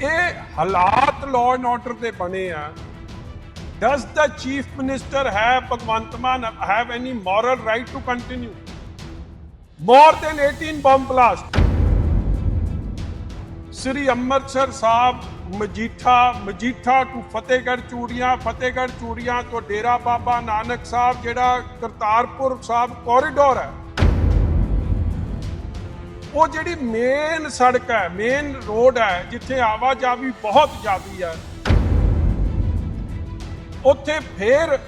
ਇਹ ਹਾਲਾਤ law and order ਦੇ ਬਣੇ ਆ। Does the chief minister have Bhagwant Mann have any moral right to continue more than 18 bomb blast Sri Amritsar Sahib Majitha Majitha to Fatehgarh Churian Fatehgarh Churian ਤੋਂ ਡੇਰਾ ਬਾਬਾ ਨਾਨਕ ਸਾਹਿਬ ਜਿਹੜਾ Kartarpur Sahib corridor ਹੈ ਉਹ ਜਿਹੜੀ main ਸੜਕ ਹੈ ਮੇਨ ਰੋਡ ਹੈ, ਜਿੱਥੇ ਆਵਾਜਾਈ ਬਹੁਤ ਜ਼ਿਆਦੀ ਹੈ, ਉੱਥੇ ਫੇਰ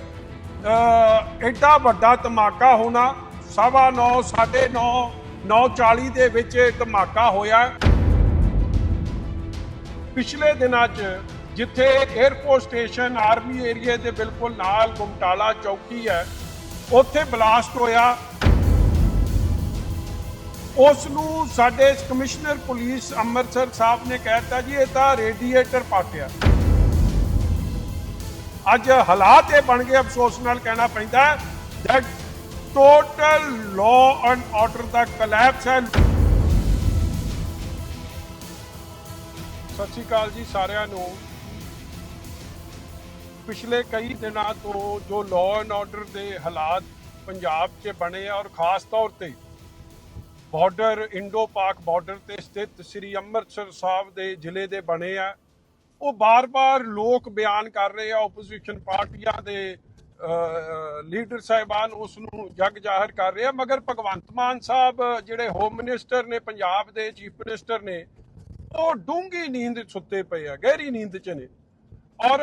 ਐਡਾ ਵੱਡਾ ਧਮਾਕਾ ਹੋਣਾ, ਸਵਾ 9 9:30 9:40 ਦੇ ਵਿੱਚ ਇਹ ਧਮਾਕਾ ਹੋਇਆ। ਪਿਛਲੇ ਦਿਨਾਂ 'ਚ ਜਿੱਥੇ 에ਅਰਪੋਰਟ ਸਟੇਸ਼ਨ ਆਰਮੀ ਏਰੀਆ ਦੇ ਬਿਲਕੁਲ ਨਾਲ ਗੁਮਟਾਲਾ ਚੌਕੀ ਹੈ, ਉੱਥੇ ਬਲਾਸਟ ਹੋਇਆ। ਉਸ ਨੂੰ ਸਾਡੇ ਕਮਿਸ਼ਨਰ ਪੁਲਿਸ ਅੰਮ੍ਰਿਤਸਰ ਸਾਹਿਬ ਨੇ ਕਹਿਤਾ ਜੀ, ਇਹ ਤਾਂ ਰੇਡੀਏਟਰ ਪਾਟਿਆ। ਅੱਜ ਹਾਲਾਤ ਇਹ ਬਣ ਗਏ, ਅਫਸੋਸ ਨਾਲ ਕਹਿਣਾ ਪੈਂਦਾ that total law and order the collapse ਹੈ। ਸਤਿ ਸ਼੍ਰੀ ਅਕਾਲ ਜੀ ਸਾਰਿਆਂ ਨੂੰ। ਪਿਛਲੇ ਕਈ ਦਿਨਾਂ ਤੋਂ ਜੋ ਲਾਅ ਐਂਡ ਆਰਡਰ ਦੇ ਹਾਲਾਤ ਪੰਜਾਬ 'ਚ ਬਣੇ ਔਰ ਖਾਸ ਤੌਰ ਤੇ ਬਾਰਡਰ, ਇੰਡੋ ਪਾਕ ਬਾਰਡਰ ਤੇ ਸਥਿਤ ਸ੍ਰੀ ਅੰਮ੍ਰਿਤਸਰ ਸਾਹਿਬ ਦੇ ਜ਼ਿਲ੍ਹੇ ਦੇ ਬਣੇ ਆ। ਉਹ ਬਾਰ-ਬਾਰ ਲੋਕ ਬਿਆਨ ਕਰ ਰਹੇ ਆ ਆਪੋਜੀਸ਼ਨ ਪਾਰਟੀਆਂ ਦੇ ਲੀਡਰ ਸਾਹਿਬਾਨ ਉਸ ਨੂੰ ਜਗ ਜ਼ਾਹਰ ਕਰ ਰਹੇ ਆ। ਮਗਰ ਭਗਵੰਤ ਮਾਨ ਸਾਹਿਬ, ਜਿਹੜੇ ਹੋਮ ਮਿਨਿਸਟਰ ਨੇ, ਪੰਜਾਬ ਦੇ ਚੀਫ ਮਿਨਿਸਟਰ ਨੇ, ਉਹ ਡੂੰਗੀ ਨੀਂਦ ਸੁੱਤੇ ਪਏ ਆ, ਗਹਿਰੀ ਨੀਂਦ 'ਚ ਨੇ। ਔਰ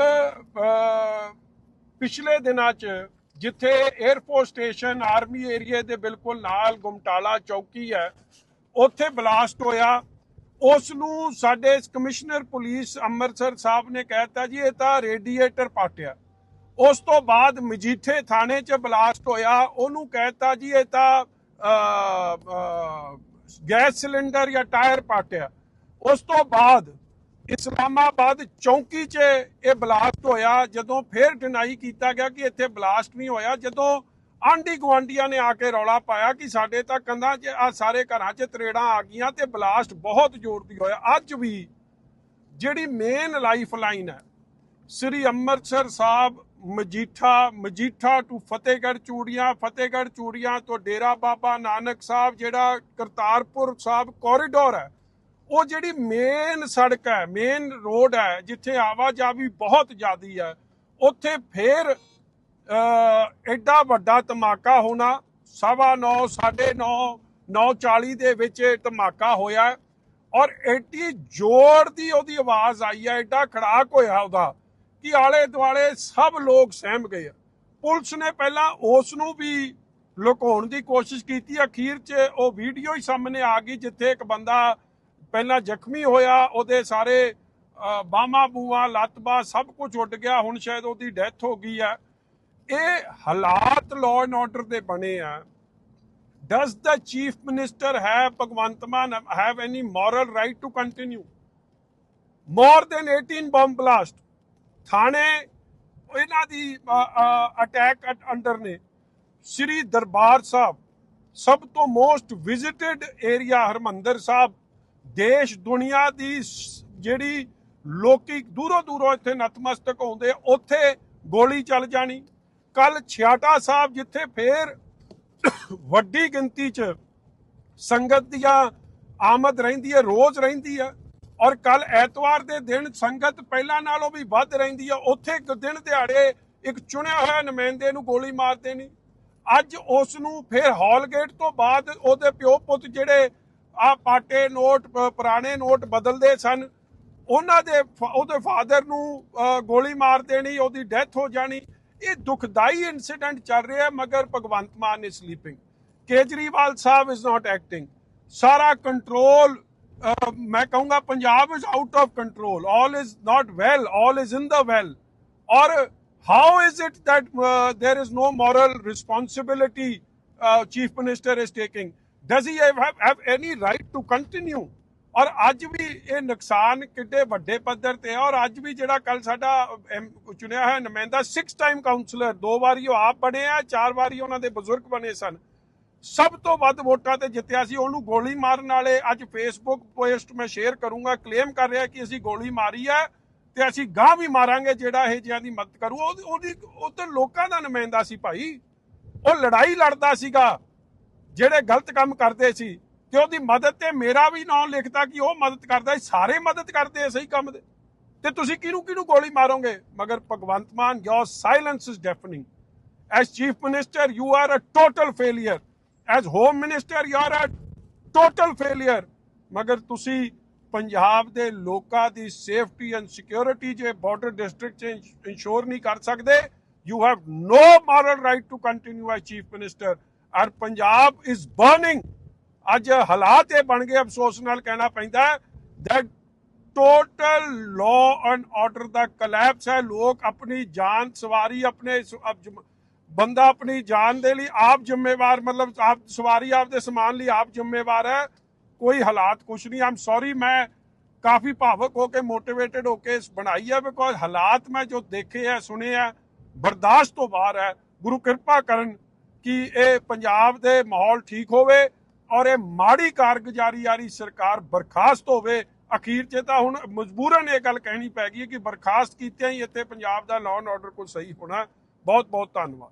ਪਿਛਲੇ ਦਿਨਾਂ 'ਚ ਜਿੱਥੇ 에ਅਰਪੋਰਟ ਸਟੇਸ਼ਨ ਆਰਮੀ ਏਰੀਆ ਦੇ ਬਿਲਕੁਲ ਨਾਲ ਗੁਮਟਾਲਾ ਚੌਕੀ ਹੈ, ਉੱਥੇ ਬਲਾਸਟ ਹੋਇਆ। ਉਸ ਨੂੰ ਸਾਡੇ ਕਮਿਸ਼ਨਰ ਪੁਲਿਸ ਅੰਮ੍ਰਿਤਸਰ ਸਾਹਿਬ ਨੇ ਕਹਿਤਾ ਜੀ, ਇਹ ਤਾਂ ਰੇਡੀਏਟਰ ਪਾਟਿਆ। ਉਸ ਤੋਂ ਬਾਅਦ ਮਜੀਠੇ ਥਾਣੇ 'ਚ ਬਲਾਸਟ ਹੋਇਆ। ਉਹਨੂੰ ਕਹਿਤਾ ਜੀ, ਇਹ ਤਾਂ ਗੈਸ ਸਿਲੰਡਰ ਜਾਂ ਟਾਇਰ ਪਾਟਿਆ। ਉਸ ਤੋਂ ਬਾਅਦ ਇਸਲਾਮਾਬਾਦ ਚੌਂਕੀ 'ਚ ਇਹ ਬਲਾਸਟ ਹੋਇਆ, ਜਦੋਂ ਫਿਰ ਡਿਨਾਈ ਕੀਤਾ ਗਿਆ ਕਿ ਇੱਥੇ ਬਲਾਸਟ ਨਹੀਂ ਹੋਇਆ, ਜਦੋਂ ਆਂਢੀ ਗੁਆਂਢੀਆਂ ਨੇ ਆ ਕੇ ਰੌਲਾ ਪਾਇਆ ਕਿ ਸਾਡੇ ਤਾਂ ਕੰਧਾਂ 'ਚ ਆ ਸਾਰੇ ਘਰਾਂ 'ਚ ਤਰੇੜਾਂ ਆ ਗਈਆਂ ਤੇ ਬਲਾਸਟ ਬਹੁਤ ਜ਼ੋਰ ਦੀ ਹੋਇਆ। ਅੱਜ ਵੀ ਜਿਹੜੀ ਮੇਨ ਲਾਈਫ ਲਾਈਨ ਹੈ, ਸ੍ਰੀ ਅੰਮ੍ਰਿਤਸਰ ਸਾਹਿਬ, ਮਜੀਠਾ ਮਜੀਠਾ ਟੂ ਫਤਿਹਗੜ੍ਹ ਚੂੜੀਆਂ ਫਤਿਹਗੜ੍ਹ ਚੂੜੀਆਂ ਤੋਂ ਡੇਰਾ ਬਾਬਾ ਨਾਨਕ ਸਾਹਿਬ, ਜਿਹੜਾ ਕਰਤਾਰਪੁਰ ਸਾਹਿਬ ਕੋਰੀਡੋਰ ਹੈ ਉਹ ਜਿਹੜੀ ਮੇਨ ਸੜਕ ਹੈ ਮੇਨ ਰੋਡ ਹੈ, ਜਿੱਥੇ ਆਵਾਜਾਈ ਬਹੁਤ ਜ਼ਿਆਦੀ ਹੈ, ਉੱਥੇ ਫੇਰ ਐਡਾ ਵੱਡਾ ਧਮਾਕਾ ਹੋਣਾ, ਸਵਾ 9 9:30 9:40 ਦੇ ਵਿੱਚ ਧਮਾਕਾ ਹੋਇਆ ਔਰ ਐਡੀ ਜ਼ੋਰ ਦੀ ਉਹਦੀ ਆਵਾਜ਼ ਆਈ ਹੈ ਐਡਾ ਖੜਾਕ ਹੋਇਆ ਉਹਦਾ ਕਿ ਆਲੇ ਦੁਆਲੇ ਸਭ ਲੋਕ ਸਹਿਮ ਗਏ ਪੁਲਿਸ ਨੇ ਪਹਿਲਾਂ ਉਸ ਨੂੰ ਵੀ ਲੁਕਾਉਣ ਦੀ ਕੋਸ਼ਿਸ਼ ਕੀਤੀ, ਅਖੀਰ 'ਚ ਉਹ ਵੀਡੀਓ ਹੀ ਸਾਹਮਣੇ ਆ ਗਈ, ਜਿੱਥੇ ਇੱਕ ਬੰਦਾ ਪਹਿਲਾਂ ਜ਼ਖਮੀ ਹੋਇਆ, ਉਹਦੇ ਸਾਰੇ ਬਾਮਾ ਬੂਆ ਲੱਤਬਾ ਸਭ ਕੁਝ ਉੱਡ ਗਿਆ, ਹੁਣ ਸ਼ਾਇਦ ਉਹਦੀ ਡੈਥ ਹੋ ਗਈ ਹੈ ਇਹ ਹਾਲਾਤ ਲਾਅ ਐਂਡ ਆਰਡਰ ਦੇ ਬਣੇ ਆ। Does the chief minister have, Bhagwant Mann have any moral right to continue more than 18 bomb blast ਥਾਣੇ ਇਹਨਾਂ ਦੀ ਅਟੈਕ ਅੰਡਰ ਨੇ। ਸ੍ਰੀ ਦਰਬਾਰ ਸਾਹਿਬ, ਸਭ ਤੋਂ most visited area Harmandir Sahib ਦੇਸ਼, ਦੁਨੀਆ ਦੀ ਜਿਹੜੀ ਲੋਕੀ ਦੂਰੋਂ ਦੂਰੋਂ ਇੱਥੇ ਨਤਮਸਤਕ ਹੁੰਦੇ ਉੱਥੇ ਗੋਲੀ ਚੱਲ ਜਾਣੀ। ਕੱਲ ਛਿਆਟਾ ਸਾਹਿਬ ਜਿੱਥੇ ਫੇਰ ਵੱਡੀ ਗਿਣਤੀ 'ਚ ਸੰਗਤ ਦੀਆਂ ਆਮਦ ਰਹਿੰਦੀ ਹੈ ਰੋਜ਼ ਰਹਿੰਦੀ ਹੈ ਔਰ ਕੱਲ ਐਤਵਾਰ ਦੇ ਦਿਨ ਸੰਗਤ ਪਹਿਲਾਂ ਨਾਲੋਂ ਵੀ ਵੱਧ ਰਹਿੰਦੀ ਹੈ ਉੱਥੇ ਇੱਕ ਦਿਨ ਦਿਹਾੜੇ ਇੱਕ ਚੁਣਿਆ ਹੋਇਆ ਨੁਮਾਇੰਦੇ ਨੂੰ ਗੋਲੀ ਮਾਰ ਦੇਣੀ। ਅੱਜ ਉਸ ਨੂੰ ਫਿਰ ਹਾਲਗੇਟ ਤੋਂ ਬਾਅਦ ਉਹਦੇ ਪਿਓ ਪੁੱਤ ਜਿਹੜੇ ਆ ਪਾਟੇ ਨੋਟ ਪੁਰਾਣੇ ਨੋਟ ਬਦਲਦੇ ਸਨ। ਉਹਨਾਂ ਦੇ ਉਹਦੇ ਫਾਦਰ ਨੂੰ ਗੋਲੀ ਮਾਰ ਦੇਣੀ ਉਹਦੀ ਡੈਥ ਹੋ ਜਾਣੀ। ਇਹ ਦੁਖਦਾਈ ਇਨਸੀਡੈਂਟ ਚੱਲ ਰਿਹਾ ਮਗਰ Bhagwant Mann is sleeping Kejriwal Sahib is not acting ਸਾਰਾ ਕੰਟਰੋਲ ਮੈਂ ਕਹੂੰਗਾ Punjab is out of control all is not well all is in the well ਔਰ how is it that uh, there is moral moral chief minister is taking does he have, have, any right to continue? ਔਰ ਅੱਜ ਵੀ ਇਹ ਨੁਕਸਾਨ ਕਿੱਡੇ ਵੱਡੇ ਪੱਧਰ ਤੇ ਔਰ ਅੱਜ ਵੀ ਜਿਹੜਾ ਕੱਲ ਸਾਡਾ ਚੁਣਿਆ ਹੋਇਆ ਨੁਮਾਇੰਦਾ 6 ਟਾਈਮ ਕਾਉਂਸਲਰ ਦੋ ਵਾਰੀ ਉਹ ਆਪ ਬਣੇ ਆ ਚਾਰ ਵਾਰੀ ਉਹਨਾਂ ਦੇ ਬਜ਼ੁਰਗ ਬਣੇ ਸਨ। ਸਭ ਤੋਂ ਵੱਧ ਵੋਟਾਂ ਤੇ ਜਿੱਤਿਆ ਸੀ ਉਹਨੂੰ ਗੋਲੀ ਮਾਰਨ ਵਾਲੇ ਅੱਜ ਫੇਸਬੁੱਕ ਪੋਸਟ ਮੈਂ ਸ਼ੇਅਰ ਕਰੂੰਗਾ ਕਲੇਮ ਕਰ ਰਿਹਾ ਕਿ ਅਸੀਂ ਗੋਲੀ ਮਾਰੀ ਹੈ ਤੇ ਅਸੀਂ ਗਾਂ ਵੀ ਮਾਰਾਂਗੇ ਜਿਹੜਾ ਇਹ ਜਿਹਾਂ ਦੀ ਮਦਦ ਕਰੂ। ਉਹਦੀ ਉਹ ਤਾਂ ਲੋਕਾਂ ਦਾ ਨੁਮਾਇੰਦਾ ਸੀ ਭਾਈ। ਉਹ ਲੜਾਈ ਲੜਦਾ ਸੀਗਾ। ਜਿਹੜੇ ਗਲਤ ਕੰਮ ਕਰਦੇ ਸੀ ਤੇ ਉਹਦੀ ਮਦਦ ਤੇ ਮੇਰਾ ਵੀ ਨਾਮ ਲਿਖਤਾ ਕਿ ਉਹ ਮਦਦ ਕਰਦਾ ਸਾਰੇ ਮਦਦ ਕਰਦੇ ਐ ਸਹੀ ਕੰਮ ਦੇ ਤੇ ਤੁਸੀਂ ਕਿਹਨੂੰ ਕਿਹਨੂੰ ਗੋਲੀ ਮਾਰੋਗੇ ਮਗਰ Bhagwant Mann your silence is deafening as chief minister you are a total failure as home minister you are a total failure ਮਗਰ ਤੁਸੀਂ ਪੰਜਾਬ ਦੇ ਲੋਕਾਂ ਦੀ ਸੇਫਟੀ ਐਂਡ ਸਿਕਿਉਰਿਟੀ ਜੇ ਬਾਰਡਰ ਡਿਸਟ੍ਰਿਕਟ ਚ ਇਨਸ਼ੋਰ ਨਹੀਂ ਕਰ ਸਕਦੇ you have no moral right to continue as chief minister ਔਰ ਪੰਜਾਬ ਇਜ਼ ਬਰਨਿੰਗ ਅੱਜ ਹਾਲਾਤ ਇਹ ਬਣ ਗਏ, ਅਫਸੋਸ ਨਾਲ ਕਹਿਣਾ ਪੈਂਦਾ that total law and order the collapse ਹੈ। ਲੋਕ ਆਪਣੀ ਜਾਨ ਸਵਾਰੀ ਆਪਣੇ ਬੰਦਾ ਆਪਣੀ ਜਾਨ ਦੇ ਲਈ ਆਪ ਜ਼ਿੰਮੇਵਾਰ, ਮਤਲਬ ਆਪ ਸਵਾਰੀ ਆਪਦੇ ਸਮਾਨ ਲਈ ਆਪ ਜ਼ਿੰਮੇਵਾਰ ਹੈ। ਕੋਈ ਹਾਲਾਤ ਕੁਛ ਨਹੀਂ। ਆਮ ਸੌਰੀ ਮੈਂ ਕਾਫੀ ਭਾਵਕ ਹੋ ਕੇ ਮੋਟੀਵੇਟਡ ਹੋ ਕੇ ਬਣਾਈ ਹੈ ਬਿਕੋਜ਼ ਹਾਲਾਤ ਮੈਂ ਜੋ ਦੇਖੇ ਹੈ, ਸੁਣੇ ਹੈ, ਬਰਦਾਸ਼ਤ ਤੋਂ ਬਾਹਰ ਹੈ। ਗੁਰੂ ਕਿਰਪਾ ਕਰਨ ਕਿ ਇਹ ਪੰਜਾਬ ਦੇ ਮਾਹੌਲ ਠੀਕ ਹੋਵੇ ਔਰ ਇਹ ਮਾੜੀ ਕਾਰਗੁਜ਼ਾਰੀ ਵਾਲੀ ਸਰਕਾਰ ਬਰਖਾਸਤ ਹੋਵੇ। ਅਖੀਰ 'ਚ ਤਾਂ ਹੁਣ ਮਜਬੂਰਨ ਇਹ ਗੱਲ ਕਹਿਣੀ ਪੈ ਗਈ ਕਿ ਬਰਖਾਸਤ ਕੀਤਿਆਂ ਹੀ ਇੱਥੇ ਪੰਜਾਬ ਦਾ ਲਾਅ ਐਂਡ ਆਰਡਰ ਕੋਈ ਸਹੀ ਹੋਣਾ। ਬਹੁਤ ਬਹੁਤ ਧੰਨਵਾਦ।